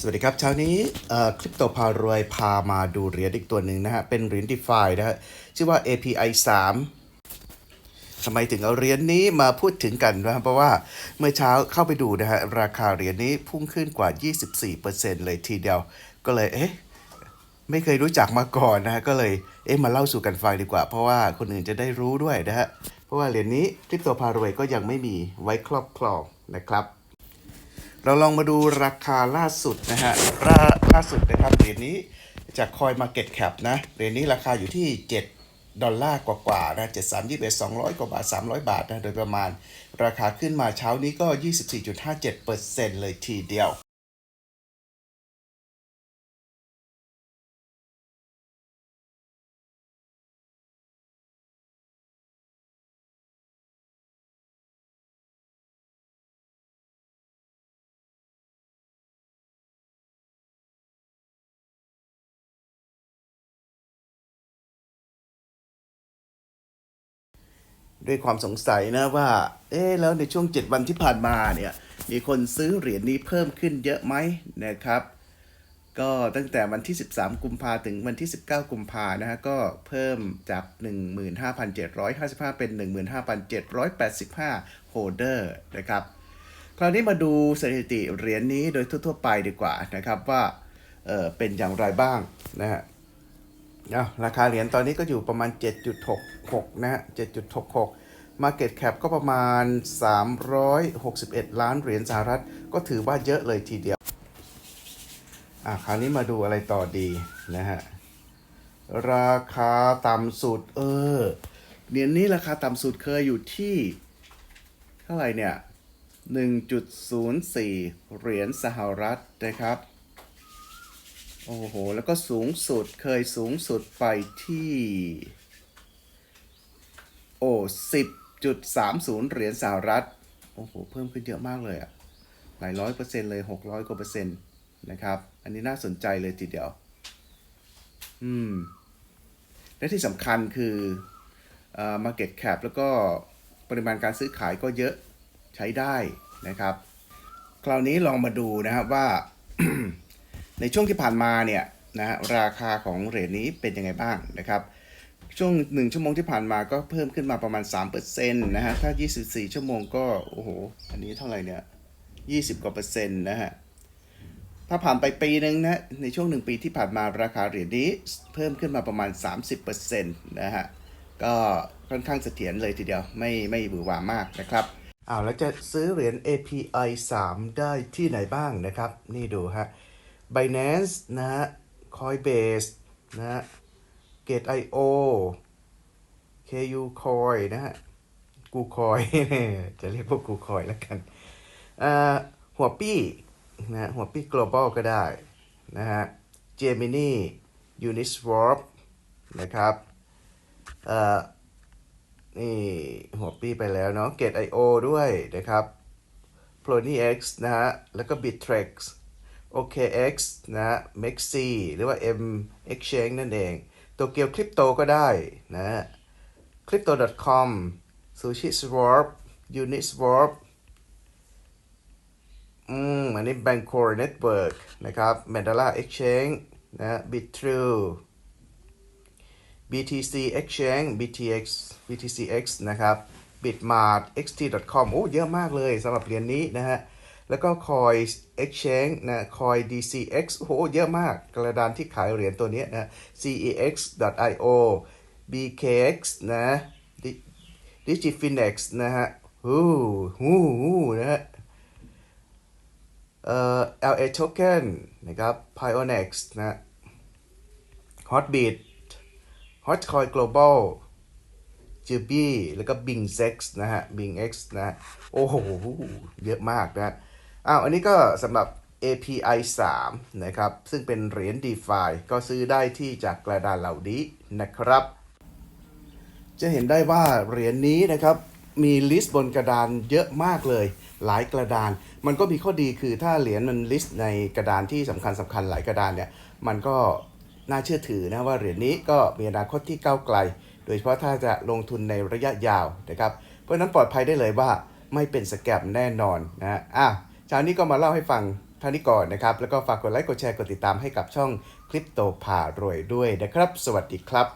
สวัสดีครับเช้านี้คริปโตพารวยพามาดูเหรียญอีกตัวหนึ่งนะฮะ เป็นเหรียญ DeFi นะฮะ ชื่อว่า API 3ทำไมถึงเอาเหรียญนี้มาพูดถึงกันนะเพราะว่าเมื่อเช้าเข้าไปดูนะฮะ ราคาเหรียญนี้พุ่งขึ้นกว่า 24%เลยทีเดียว ก็เลยเอ๊ะไม่เคยรู้จักมาก่อนนะฮะ ก็เลยเอ๊ะมาเล่าสู่กันฟังดีกว่า เพราะว่าคนอื่นจะได้รู้ด้วยนะฮะ เพราะว่าเหรียญนี้คริปโตพารวยก็ยังไม่มีไว้ครอบครองนะครับ เราลองมาดูราคาล่าสุดนะฮะล่าล่าสุดนะครับเหรียญนี้จากคอยมาเก็ตแคปนะเหรียญนี้ราคาอยู่ที่ 7 ดอลลาร์กว่าๆนะเจ็ดสามยี่สิบสองร้อยกว่าบาทสามร้อยบาทนะโดยประมาณ ราคาขึ้นมาเช้านี้ก็ 24.57%เลยทีเดียว ด้วยความสงสัยนะว่า เอ๊ะแล้วในช่วง 7 วันที่ผ่านมาเนี่ย มีคนซื้อเหรียญนี้เพิ่มขึ้นเยอะไหมนะครับ ก็ตั้งแต่วันที่ 13 กุมภาถึงวันที่ 19 กุมภานะฮะ ก็เพิ่มจาก 15,755 เป็น 15,785 โฮเดอร์นะครับ คราวนี้มาดูสถิติเหรียญนี้โดยทั่วๆไปดีกว่านะครับว่า เออเป็นอย่างไรบ้างนะฮะ เอาราคาเหรียญตอนนี้ก็อยู่ประมาณ 7.66 นะฮะ 7.66 Market Cap ก็ประมาณ 361 ล้านเหรียญสหรัฐ ก็ถือว่าเยอะเลยทีเดียว อะคราวนี้มาดูอะไรต่อดีนะฮะ ราคาต่ำสุด เออ เหรียญนี้ราคาต่ำสุดเคยอยู่ที่ เท่าไหร่เนี่ย 1.04 เหรียญสหรัฐนะครับ โอ้โห แล้วก็สูงสุดเคยสูงสุดไปที่ โอ้สิบจุดสามศูนย์เหรียญสหรัฐ โอ้โห เพิ่มขึ้นเยอะมากเลยอะหลายร้อยเปอร์เซ็นต์เลยหกร้อยกว่าเปอร์เซ็นต์นะครับ อันนี้น่าสนใจเลยทีเดียว อืม และที่สำคัญคือเอ่อ market cap แล้วก็ปริมาณการซื้อขายก็เยอะใช้ได้นะครับ คราวนี้ลองมาดูนะครับว่า ในช่วงที่ผ่านมาเนี่ยนะฮะราคาของเหรียญนี้เป็นยังไงบ้างนะครับ ช่วง 1 ชั่วโมงที่ผ่านมาก็เพิ่มขึ้นมาประมาณ3%นะฮะถ้า 24 ชั่วโมงก็โอ้โหอันนี้เท่าไหร่เนี่ย20 กว่าเปอร์เซ็นต์นะฮะถ้าผ่านไปปีหนึ่งนะในช่วง1ปีที่ผ่านมาราคาเหรียญนี้เพิ่มขึ้นมาประมาณ 30%นะฮะก็ค่อนข้างเสถียรเลยทีเดียวไม่ไม่บือหวามากนะครับอ้าวแล้วจะซื้อเหรียญ API 3 ได้ที่ไหนบ้างนะครับ นี่ดูฮะ Binance นะฮะ Coinbase นะฮะ Gate.io KU Coin นะฮะกูคอย จะเรียกพวกกูคอยแล้วกันอ่าหัวปี้นะหัวปี้ global ก็ได้นะฮะ Gemini Uniswap นะครับอ่อนี่หัวปี้ไปแล้วเนาะ Gate.io ด้วยนะครับ Ponyx นะฮะ แล้วก็ Bittrex OKX นะฮะ Mexi หรือว่า M Exchange นั่นเองโตเกียวคริปโตก็ได้นะฮะ crypto.com sushi swap uniswap อืม อันนี้ Bancor Network นะครับ Mandala Exchange นะ Bitrue BTC Exchange BTX BTCX นะครับ Bitmart xt.com โอ้ เยอะมากเลยสำหรับเหรียญนี้นะฮะ แล้วก็ Coin Exchange นะ Coin DCX โอ้โหเยอะมากกระดานที่ขายเหรียญตัวนี้นะ CEX.io BKX นะ Di- Digifinex นะฮะฮู้ฮู้ฮู้นะฮะเอ่อ LA Token นะครับ Pionex นะ Hotbit Hotcoin Global j u b y แล้วก็ BingX นะฮะ BingX นะฮะโอ้โห เยอะมากนะ อ้าวอันนี้ก็สำหรับ API 3 นะครับ ซึ่งเป็นเหรียญ DeFi ก็ซื้อได้ที่จากกระดานเหล่านี้นะครับ จะเห็นได้ว่าเหรียญนี้นะครับมีลิสต์บนกระดานเยอะมากเลย หลายกระดาน มันก็มีข้อดีคือถ้าเหรียญมันลิสต์ในกระดานที่สำคัญสำคัญหลายกระดานเนี่ยมันก็น่าเชื่อถือนะว่าเหรียญนี้ก็มีอนาคตที่ก้าวไกล โดยเฉพาะถ้าจะลงทุนในระยะยาวนะครับ เพราะนั้นปลอดภัยได้เลยว่าไม่เป็นสแกมแน่นอนนะอะ เช้านี้ก็มาเล่าให้ฟังเท่านี้ก่อนนะครับ แล้วก็ฝากกดไลค์กดแชร์กดติดตามให้กับช่องคลิปโตพารวยด้วยนะครับ สวัสดีครับ